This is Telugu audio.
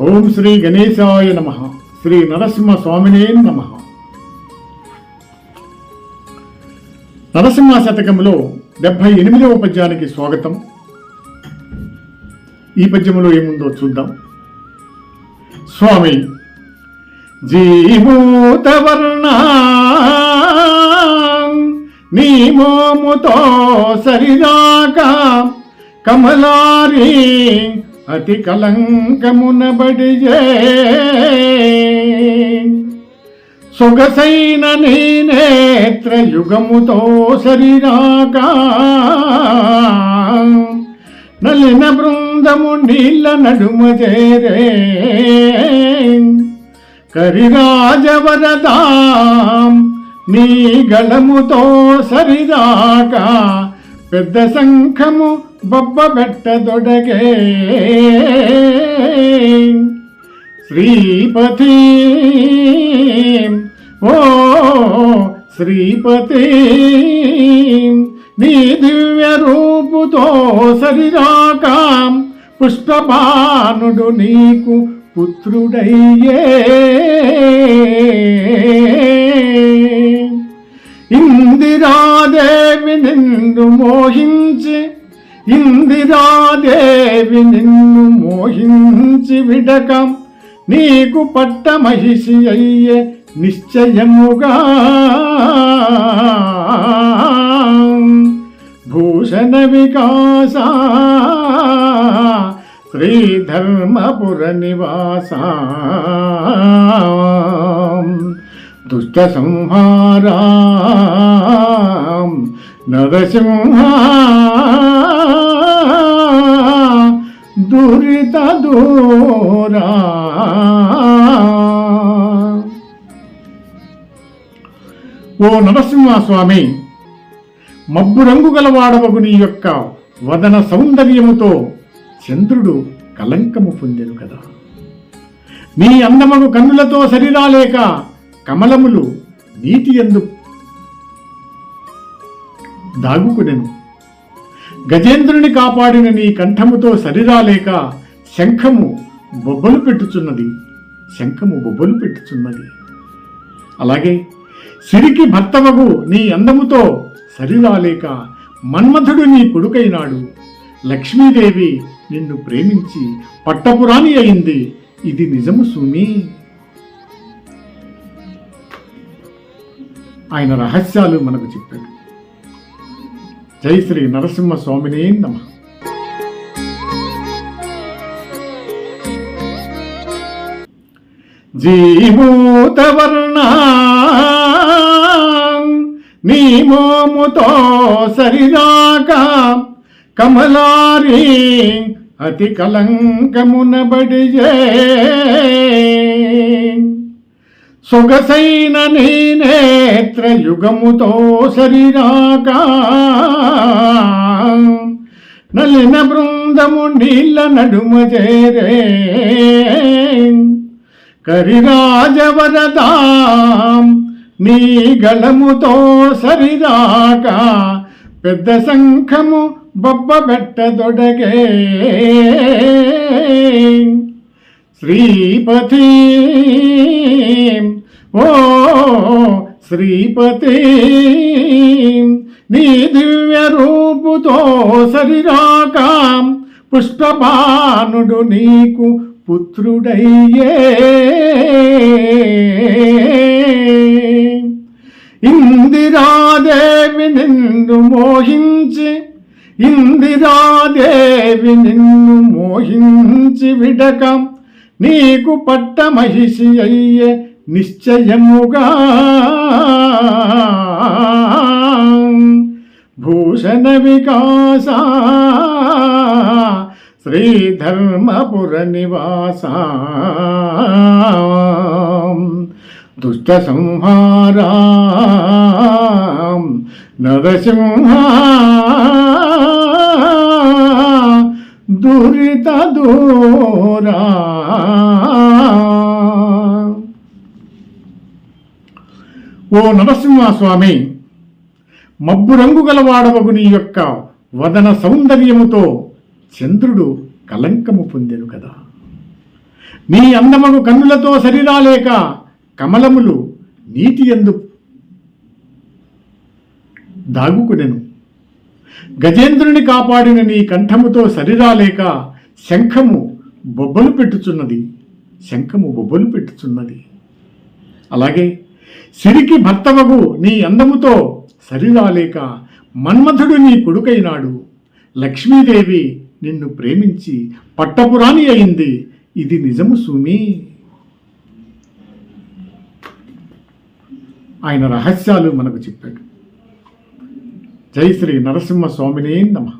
ఓం శ్రీ గణేశాయ నమ. శ్రీ నరసింహ స్వామినే నమ. నరసింహ శతకంలో డెబ్భై ఎనిమిదవ పద్యానికి స్వాగతం. ఈ పద్యములో ఏముందో చూద్దాం. స్వామి జీభూతవర్ణ నీ మోముతో సరిదాక కమలారి అతి కలంకమునబడియే సొగసైన నీ నేత్ర యుగముతో సరిరాక నలిన బృందము నీళ్ళ నడుమ చేరే. కరిరాజవరదాం నీ గళముతో సరిదాక పెద్ద శంఖము బొబ్బ పెట్టదొడగే శ్రీపతి ఓ శ్రీపతి నీ దివ్య రూపుతో సరిరాక పుష్పపానుడు నీకు పుత్రుడయ్యే. ఇందిరాదేవి నిన్ను మోహించి ఇందిరాదేవి నిన్ను మోహించి విడకం. నీకు పట్ట మహిషి అయ్యే నిశ్చయముగా. భూషణ వికాస శ్రీధర్మపుర నివాస. దుష్ట సంహారా నరసింహ దురిత దూరా. ఓ నరసింహ స్వామి మబ్బు రంగు గలవాడవగు నీ యొక్క వదన సౌందర్యముతో చంద్రుడు కలంకము పొందెను కదా. నీ అందమగు కన్నులతో సరిరాలేక కమలములు నీటి ఎందు దాగుకునెను గజేంద్రుని కాపాడిన నీ కంఠముతో సరిరాలేక శంఖము బొబ్బలు పెట్టుచున్నది. శంఖము బొబ్బలు పెట్టుచున్నది. అలాగే సిరికి భర్తవగు నీ అందముతో సరిరాలేక మన్మథుడు నీ కొడుకైనాడు. లక్ష్మీదేవి నిన్ను ప్రేమించి పట్టపురాణి అయింది. ఇది నిజము సుమి. ఆయన రహస్యాలు మనకు చెప్పాడు. జై శ్రీ నరసింహ స్వామిని నమ. జీభూతవర్ణ నీమోముతో సరిదాక కమలారి అతి కలంకమునబడియే సొగసైన నీ నేత్ర యుగముతో సరిరాక నలిన బృందము నీళ్ళ నడుమ చేరే. కరిరాజవరదాం నీ గళముతో సరిరాక పెద్ద శంఖము బొబ్బ పెట్టదొడగే శ్రీపతి. ఓ శ్రీపతి. నీ దివ్య రూపుతో సరిరాక పుష్పపానుడు నీకు పుత్రుడయ్యే. ఇందిరాదేవి నిన్ను మోహించి ఇందిరాదేవి నిన్ను మోహించి విడకం నీకు పట్ట మహిషి అయ్యే నిశ్చయముగా. భూషణ వికాస శ్రీధర్మపుర నివాస. దుష్ట సంహారా నరసింహ. దురిత దూరా. ఓ నరసింహ స్వామి మబ్బు రంగు గలవాడవగు నీ యొక్క వదన సౌందర్యముతో చంద్రుడు కలంకము పొందెను కదా. నీ అందమగు కన్నులతో శరీరాలేక కమలములు నీటి ఎందు దాగుకునెను. గజేంద్రుని కాపాడిన నీ కంఠముతో సరిరాలేక శంఖము బొబ్బలు పెట్టుచున్నది. శంఖము బొబ్బలు పెట్టుచున్నది. అలాగే సిరికి భర్తవగు నీ అందముతో సరిరాలేక మన్మథుడు నీ కొడుకైనాడు. లక్ష్మీదేవి నిన్ను ప్రేమించి పట్టపురాణి అయింది. ఇది నిజము సుమి. ఆయన రహస్యాలు మనకు చెప్పాడు. జై శ్రీ నరసింహ స్వామినే నమః.